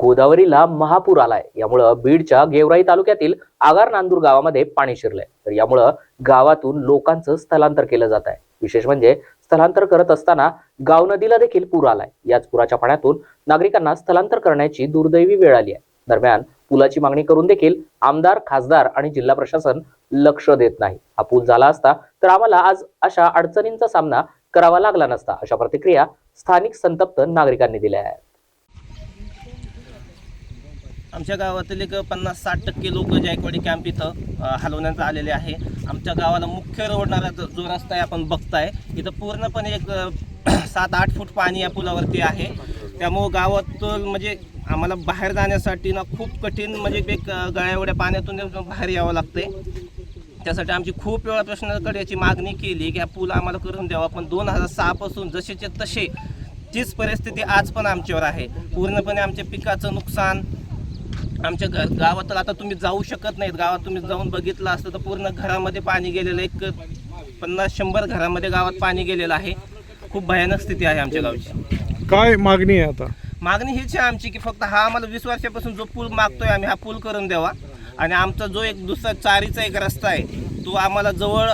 गोदावरीला महापूर आलाय. यामुळं बीडच्या गेवराई तालुक्यातील आगार नांदूर गावामध्ये पाणी शिरलंय. तर यामुळं गावातून लोकांचं स्थलांतर केलं जात आहे विशेष म्हणजे स्थलांतर करत असताना गाव नदीला देखील पूर आलाय. याच पुराच्या पाण्यातून नागरिकांना स्थलांतर करण्याची दुर्दैवी वेळ आली आहे. दरम्यान पुलाची मागणी करून देखील आमदार खासदार आणि जिल्हा प्रशासन लक्ष देत नाही. हा पूल झाला असता तर आम्हाला आज अशा अडचणींचा सामना करावा लागला नसता अशा प्रतिक्रिया स्थानिक संतप्त नागरिकांनी दिल्या आहेत. आमच्या गावातील एक पन्नास साठ टक्के लोक जायकवाडी कॅम्प इथं हलवण्यात आलेले आहे. आमच्या गावाला मुख्य रोडणारा जो रस्ता आहे आपण बघताय इथं पूर्णपणे एक सात आठ फूट पाणी या पुलावरती आहे. त्यामुळं गावातून म्हणजे आम्हाला बाहेर जाण्यासाठी ना खूप कठीण म्हणजे एक गळ्यावड्या पाण्यातून बाहेर यावं लागते त्यासाठी आमची खूप वेळा प्रश्नाकडे याची मागणी केली की हा पूल आम्हाला करून द्यावा पण दोन हजार सहापासून जसेचे तसे तीच परिस्थिती आज पण आमच्यावर आहे. पूर्णपणे आमच्या पिकाचं नुकसान आमच्या घर गावात तर आता तुम्ही जाऊ शकत नाहीत. गावात तुम्ही जाऊन बघितलं असतं तर पूर्ण घरामध्ये पाणी गेलेलं एक पन्नास शंभर घरामध्ये गावात पाणी गेलेलं आहे. खूप भयानक स्थिती आहे आमच्या गावची. काय मागणी आहे आता? मागणी हीच आहे आमची की फक्त हा आम्हाला वीस वर्षापासून जो पूल मागतोय आम्ही हा पूल करून द्यावा. आणि आमचा जो एक दुसरा चारीचा एक रस्ता आहे तो आम्हाला जवळ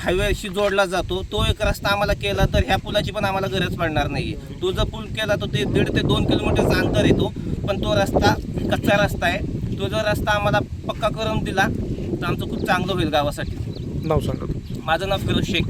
हायवेशी जोडला जातो. तो एक रस्ता आम्हाला केला तर ह्या पुलाची पण आम्हाला गरज पडणार नाही तो जर पूल केला तर ते दीड ते दोन किलोमीटरचा अंतर येतो पण तो रस्ता कच्चा रस्ता आहे. तो जर रस्ता आम्हाला पक्का करून दिला तर आमचं खूप चांगलं होईल गावासाठी. नाव सांगा. तुमचं. माझं नाव फिरोज शेख.